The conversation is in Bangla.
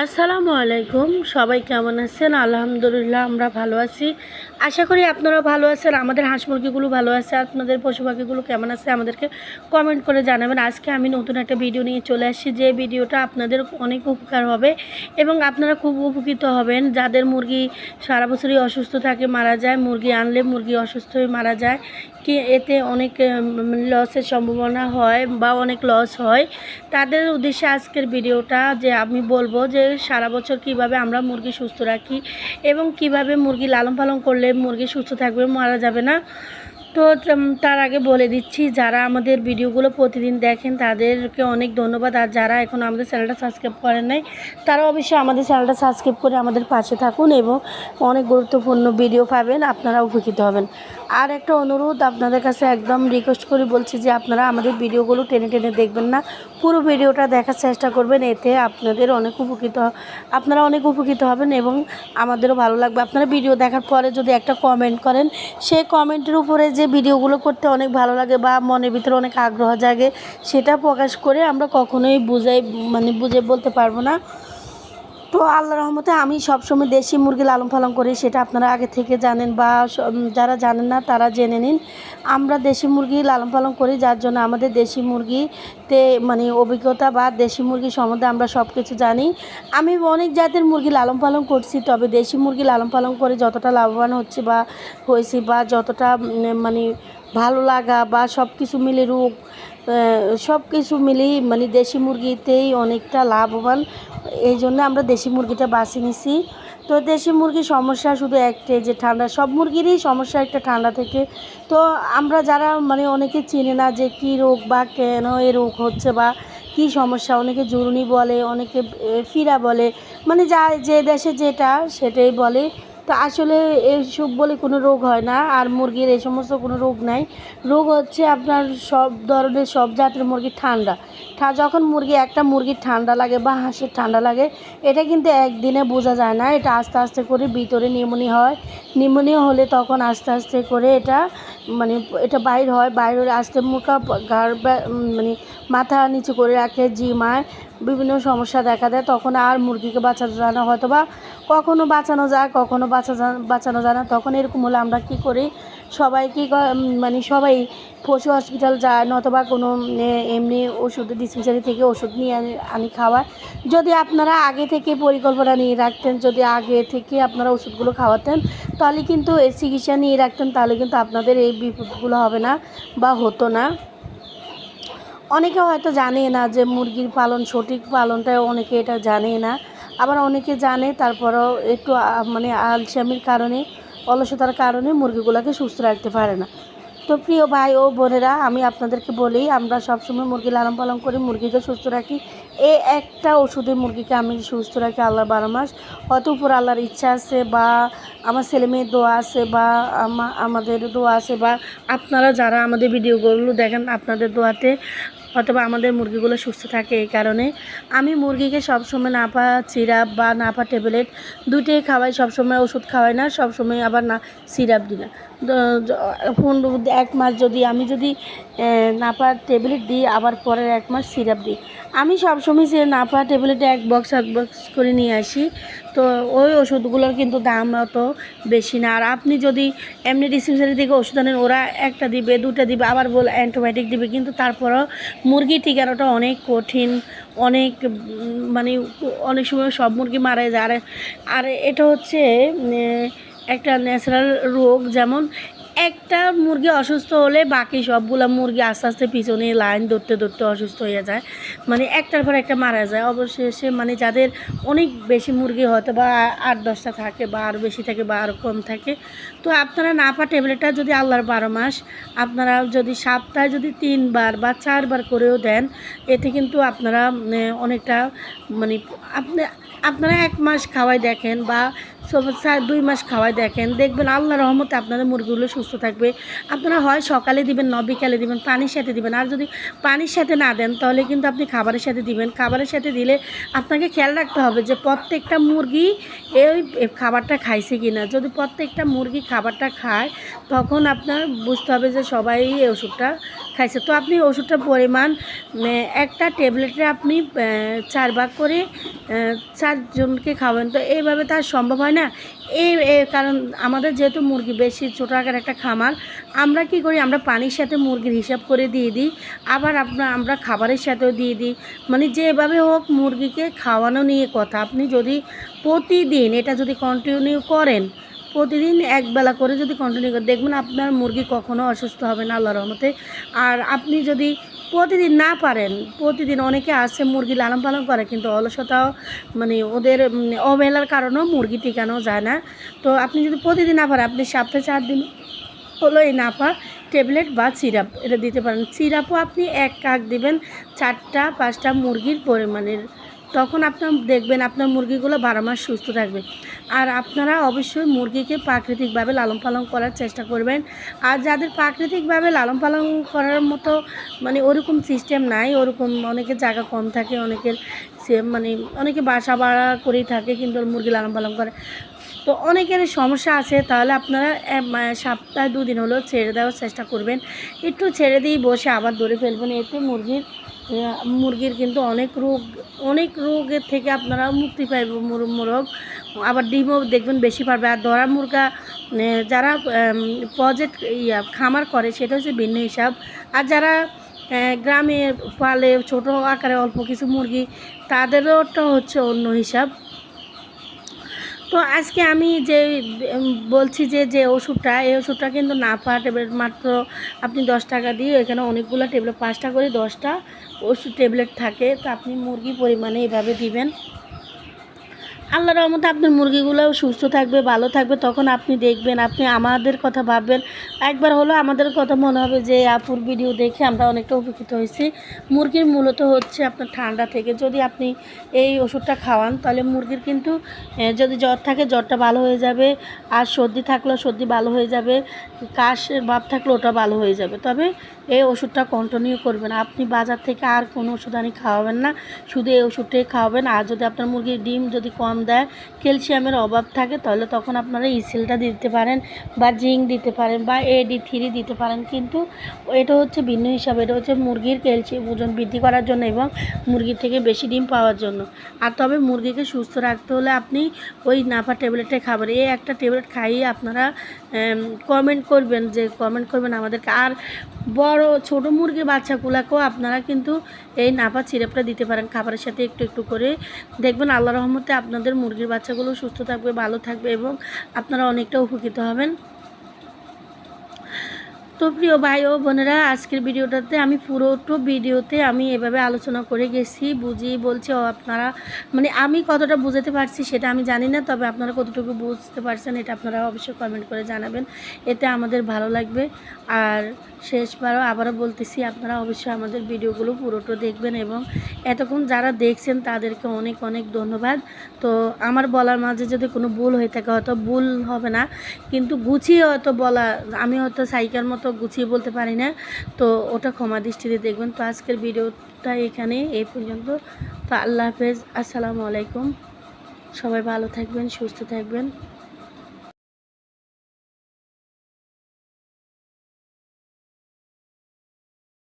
আসসালামু আলাইকুম। সবাই কেমন আছেন? আলহামদুলিল্লাহ, আমরা ভালো আছি। আশা করি আপনারা ভালো আছেন। আমাদের হাঁস মুরগিগুলো ভালো আছে। আপনাদের পশু পাখিগুলো কেমন আছে আমাদেরকে কমেন্ট করে জানাবেন। আজকে আমি নতুন একটা ভিডিও নিয়ে চলে আসছি। যে ভিডিওটা আপনাদের অনেক উপকার হবে এবং আপনারা খুব উপকৃত হবেন। যাদের মুরগি সারা বছরই অসুস্থ থাকে, মারা যায়, মুরগি আনলে মুরগি অসুস্থ হয়ে মারা যায়, কি এতে অনেক লসের সম্ভাবনা হয় বা অনেক লস হয়, তাদের উদ্দেশ্যে আজকের ভিডিওটা যে আমি বলব যে সারা বছর কীভাবে আমরা মুরগি সুস্থ রাখি এবং কীভাবে মুরগি লালন পালন করলে মুরগি সুস্থ থাকবে মারা যাবে না। তো তার আগে বলে দিচ্ছি, যারা আমাদের ভিডিওগুলো প্রতিদিন দেখেন, তাদেরকে অনেক ধন্যবাদ। আর যারা এখন আমাদের চ্যানেলটা সাবস্ক্রাইব করেন নাই তারা অবশ্যই আমাদের চ্যানেলটা সাবস্ক্রাইব করে আমাদের পাশে থাকুন এবং অনেক গুরুত্বপূর্ণ ভিডিও পাবেন আপনারা উপকৃত হবেন। আর একটা অনুরোধ আপনাদের কাছে একদম রিকোয়েস্ট করে বলছি যে, আপনারা আমাদের ভিডিওগুলো টেনে টেনে দেখবেন না, পুরো ভিডিওটা দেখার চেষ্টা করবেন, এতে আপনাদের অনেক উপকৃত আপনারা অনেক উপকৃত হবেন এবং আমাদেরও ভালো লাগবে। আপনারা ভিডিও দেখার পরে যদি একটা কমেন্ট করেন, সেই কমেন্টের উপরে যে ভিডিওগুলো করতে অনেক ভালো লাগে বা মনের ভিতরে অনেক আগ্রহ জাগে, সেটা প্রকাশ করে আমরা কখনোই বুঝাই মানে বুঝে বলতে পারব না। তো আল্লাহ রহমতে আমি সবসময় দেশি মুরগি লালন পালন করি, সেটা আপনারা আগে থেকে জানেন বা যারা জানেন না তারা জেনে নিন। আমরা দেশি মুরগি লালন পালন করি, যার জন্য আমাদের দেশি মুরগিতে মানে অভিজ্ঞতা বা দেশি মুরগি সম্বন্ধে আমরা সব কিছু জানি। আমি অনেক জাতের মুরগি লালন পালন করছি, তবে দেশি মুরগি লালন পালন করে যতটা লাভবান হচ্ছে বা হয়েছি বা যতটা মানে ভালো লাগা বা সব কিছু মিলে রোগ সব কিছু মিলেই মানে দেশি মুরগিতেই অনেকটা লাভবান এই জন্য আমরা দেশি মুরগিটা বাছি নিছি। তো দেশি মুরগির সমস্যা শুধু একটাই যে ঠান্ডা, সব মুরগিরই সমস্যা একটা ঠান্ডা থেকে। তো আমরা যারা মানে অনেকে চিনে না যে কী রোগ বা কেন এ রোগ হচ্ছে বা কি সমস্যা, অনেকে জরুরি বলে, অনেকে ফিরা বলে মানে যা যে দেশে যেটা সেটাই বলে। তো আসলে এইসব বলে কোনো রোগ হয় না, আর মুরগির এই সমস্ত কোনো রোগ নাই। রোগ হচ্ছে আপনার সব ধরনের, সব জাতের মুরগি ঠান্ডা। যখন মুরগি একটা মুরগির ঠান্ডা লাগে বা হাঁসের ঠান্ডা লাগে, এটা কিন্তু একদিনে বোঝা যায় না। এটা আস্তে আস্তে করে ভিতরে নিউমোনিয়া হয়। নিউমোনিয়া হলে তখন আস্তে আস্তে করে এটা মানে এটা বাইর হয়, বাইর হলে আস্তে মুখা গার মানে মাথা নিচু করে রাখে জিমায় বিভিন্ন সমস্যা দেখা দেয়, তখন আর মুরগিকে বাঁচানো যায় না হয়তো বা কখনও বাঁচানো যায় কখনও বাঁচা বাঁচানো যায় না, তখন এরকম হলে আমরা কী করি? সবাই কী ক- মানে সবাই পশু হসপিটাল যায়, নতবা কোনো এমনি ওষুধ ডিসপেন্সারি থেকে ওষুধ নিয়ে আনি খাওয়ায়। যদি আপনারা আগে থেকে পরিকল্পনা নিয়ে রাখতেন, যদি আগে থেকে আপনারা ওষুধগুলো খাওয়াতেন, তাহলে কিন্তু এই চিকিৎসা নিয়ে রাখতেন, তাহলে কিন্তু আপনাদের এই বিপদগুলো হবে না বা হতো না। অনেকে হয়তো জানে না যে মুরগির পালন সঠিক পালনটা অনেকে এটা জানে না। আবার অনেকে জানে, তারপরেও একটু মানে আলসামির কারণে অলসতার কারণে মুরগিগুলোকে সুস্থ রাখতে পারে না। তো প্রিয় ভাই ও বোনেরা, আমি আপনাদেরকে বলি, আমরা সবসময় মুরগি লালন পালন করি, মুরগিকে সুস্থ রাখি। এ একটা ওষুধে মুরগিকে আমি সুস্থ রাখি আল্লাহ বারো মাস। হয়তো উপর আল্লাহর ইচ্ছা আছে বা আমার ছেলে মেয়ের দোয়া আছে বা আমাদের দোয়া আছে বা আপনারা যারা আমাদের ভিডিওগুলো দেখেন, আপনাদের দোয়াতে অথবা আমাদের মুরগিগুলো সুস্থ থাকে এই কারণে। আমি মুরগিকে সবসময় নাপা সিরাপ বা নাপা ট্যাবলেট দুটোই খাওয়াই, সবসময় ওষুধ খাওয়াই না, সবসময় আবার না সিরাপ দিই না। পনেরো এক মাস যদি আমি যদি নাপা ট্যাবলেট দিই, আবার পরের এক মাস সিরাপ দিই। আমি সবসময় সে নাপা ট্যাবলেটে এক বক্স এক বক্স করে নিয়ে আসি। তো ওই ওষুধগুলোর কিন্তু দাম অত বেশি না। আর আপনি যদি এমনি ডিসপেন্সারি থেকে ওষুধ আনেন, ওরা একটা দিবে, দুটা দিবে, আবার বল অ্যান্টিবায়োটিক দিবে, কিন্তু তারপরও মুরগি ঠিকানোটা অনেক কঠিন, অনেক মানে অনেক সময় সব মুরগি মারা যায়। আর আর এটা হচ্ছে একটা ন্যাচারাল রোগ, যেমন একটা মুরগি অসুস্থ হলে বাকি সবগুলো মুরগি আস্তে আস্তে পিছনে লাইন ধরতে ধরতে অসুস্থ হয়ে যায়। মানে একটার পর একটা মারা যায়। অবশেষে মানে যাদের অনেক বেশি মুরগি হয়তো বা আট দশটা থাকে বা আরও বেশি থাকে বা আরও কম থাকে, তো আপনারা নাপা ট্যাবলেটটা যদি আল্লাহর বারো মাস, আপনারা যদি সপ্তাহে যদি তিনবার বা চারবার করেও দেন, এতে কিন্তু আপনারা অনেকটা মানে আপনি আপনারা এক মাস খাওয়াই দেখেন বা দুই মাস খাওয়াই দেখেন, দেখবেন আল্লাহ রহমতে আপনাদের মুরগিগুলো সুস্থ থাকবে। আপনারা হয় সকালে দিবেন ন, বিকালে দিবেন, পানির সাথে দিবেন। আর যদি পানির সাথে না দেন, তাহলে কিন্তু আপনি খাবারের সাথে দিবেন। খাবারের সাথে দিলে আপনাকে খেয়াল রাখতে হবে যে প্রত্যেকটা মুরগি এই খাবারটা খাইছে কি না যদি প্রত্যেকটা মুরগি খাবারটা খায়, তখন আপনার বুঝতে হবে যে সবাই এই ওষুধটা খাইছে। তো আপনি ওষুধটার পরিমাণ একটা ট্যাবলেটে আপনি চার ভাগ করে চারজনকে খাওয়াবেন। তো এইভাবে তার সম্ভব হয় না। এই কারণ আমাদের যেহেতু মুরগি বেশি ছোটো আকার একটা খামার, আমরা কি করি, আমরা পানির সাথে মুরগির হিসাব করে দিয়ে দিই, আবার আপনার আমরা খাবারের সাথেও দিয়ে দিই। মানে যেভাবে হোক মুরগিকে খাওয়ানো নিয়ে কথা। আপনি যদি প্রতিদিন এটা যদি কন্টিনিউ করেন প্রতিদিন একবেলা করে যদি কন্টিনিউ করে, দেখবেন আপনার মুরগি কখনো অসুস্থ হবে না, আল্লাহর রহমতে। আর আপনি যদি প্রতিদিন না পারেন, প্রতিদিন অনেকে আছে মুরগি লালন পালন করে, কিন্তু অলসতাও মানে ওদের অবহেলার কারণেও মুরগি টিকানো যায় না। তো আপনি যদি প্রতিদিন না পারেন, আপনি সপ্তাহে চার দিন হলো এই নাপা ট্যাবলেট বা সিরাপ এটা দিতে পারেন। সিরাপও আপনি এক কাক দিবেন, চারটা, পাঁচটা মুরগির পরিমাণের। তখন আপনার, দেখবেন আপনার মুরগিগুলো বারো মাস সুস্থ থাকবে। আর আপনারা অবশ্যই মুরগিকে প্রাকৃতিকভাবে লালন পালন করার চেষ্টা করবেন। আর যাদের প্রাকৃতিকভাবে লালন পালন করার মতো মানে ওরকম সিস্টেম নাই, ওরকম অনেকের জায়গা কম থাকে, অনেকের সে মানে অনেকে বাসা ভাড়া করেই থাকে কিন্তু মুরগি লালন পালন করে। তো অনেকের সমস্যা আছে, তাহলে আপনারা সপ্তাহে দুদিন হলেও ছেড়ে দেওয়ার চেষ্টা করবেন। একটু ছেড়ে দিয়ে বসে আবার ধরে ফেলবেন, এতে মুরগির মুরগির কিন্তু অনেক রোগ, অনেক রোগের থেকে আপনারা মুক্তি পাইব মুর- মোরগ। আবার ডিমও দেখবেন বেশি পারবে। আর ধরা মুরগা যারা প্রজেক্ট ইয়া, খামার করে, সেটা হচ্ছে ভিন্ন হিসাব। আর যারা গ্রামে পালে ছোট আকারে অল্প কিছু মুরগি তাদেরওটা হচ্ছে অন্য হিসাব। তো আজকে আমি যে বলছি যে যে ওষুধটা, এই ওষুধটা কিন্তু না পাওয়া ট্যাবলেট মাত্র আপনি দশ টাকা দিয়ে এখানে অনেকগুলো টেবলেট, পাঁচটা করে দশটা ওষুধ ট্যাবলেট থাকে। তো আপনি মুরগি পরিমাণে এভাবে দিবেন। আল্লাহর রহমতে আপনার মুরগিগুলোও সুস্থ থাকবে, ভালো থাকবে। তখন আপনি দেখবেন, আপনি আমাদের কথা ভাববেন। একবার হলো আমাদের কথা মনে হবে যে, আপুর ভিডিও দেখে আমরা অনেকটা উপকৃত হয়েছি। মুরগির মূলত হচ্ছে আপনার ঠান্ডা থেকে। যদি আপনি এই ওষুধটা খাওয়ান, তাহলে মুরগির কিন্তু যদি জ্বর থাকে, জ্বরটা ভালো হয়ে যাবে। আর সর্দি থাকলেও সর্দি ভালো হয়ে যাবে। কাশের ভাব থাকলে ওটা ভালো হয়ে যাবে। তবে এই ওষুধটা কন্টিনিউ করবেন। আপনি বাজার থেকে আর কোনো ওষুধ আনি খাওয়াবেন না। শুধু এই ওষুধটাই খাওয়াবেন। আর যদি আপনার মুরগির ডিম যদি কম দেয় ক্যালসিয়ামের অভাব থাকে, তাহলে তখন আপনারা ইসিলটা দিতে পারেন বা জিঙ্ক দিতে পারেন বা এডি থ্রি দিতে পারেন। কিন্তু এটা হচ্ছে ভিন্ন হিসাবে, এটা হচ্ছে মুরগির ক্যালসিয়াম ওজন বৃদ্ধি করার জন্য এবং মুরগির থেকে বেশি ডিম পাওয়ার জন্য। আর তবে মুরগিকে সুস্থ রাখতে হলে আপনি ওই নাফা ট্যাবলেটে খাবার, এই একটা ট্যাবলেট খাইয়ে আপনারা কমেন্ট করবেন যে কমেন্ট করবেন আমাদেরকে। আর বড়, ছোট মুরগি বাচ্চাগুলাকেও আপনারা কিন্তু এই নাপা সিরাপটা দিতে পারেন খাবারের সাথে একটু একটু করে। দেখবেন আল্লাহ রহমতে আপনাদের মুরগির বাচ্চাগুলো সুস্থ থাকবে, ভালো থাকবে এবং আপনারা অনেকটা উপকৃত হবেন। তো প্রিয় ভাই ও বোনেরা, আজকের ভিডিওটাতে আমি পুরোটো ভিডিওতে আমি এভাবে আলোচনা করে গেছি, বুঝি, বলছে, ও আপনারা মানে আমি কতটা বুঝাতে পারছি সেটা আমি জানি না, তবে আপনারা কতটুকু বুঝতে পারছেন এটা আপনারা অবশ্যই কমেন্ট করে জানাবেন। এতে আমাদের ভালো লাগবে। আর শেষবারও আবারও বলতেছি, আপনারা অবশ্যই আমাদের ভিডিওগুলো পুরোটো দেখবেন এবং এতক্ষণ যারা দেখছেন তাদেরকে অনেক অনেক ধন্যবাদ। তো আমার বলার মাঝে যদি কোনো ভুল হয়ে থাকে, হয়তো ভুল হবে না, কিন্তু গুছিয়ে হয়তো বলা, আমি হয়তো সাইকেল মতো গুছিয়ে বলতে পারি না, তো ওটা ক্ষমা দৃষ্টিতে দেখবেন। তো আজকের ভিডিওটা এখানে এই পর্যন্ত। তো আল্লাহ হাফেজ, আসসালামু আলাইকুম। সবাই ভালো থাকবেন, সুস্থ থাকবেন।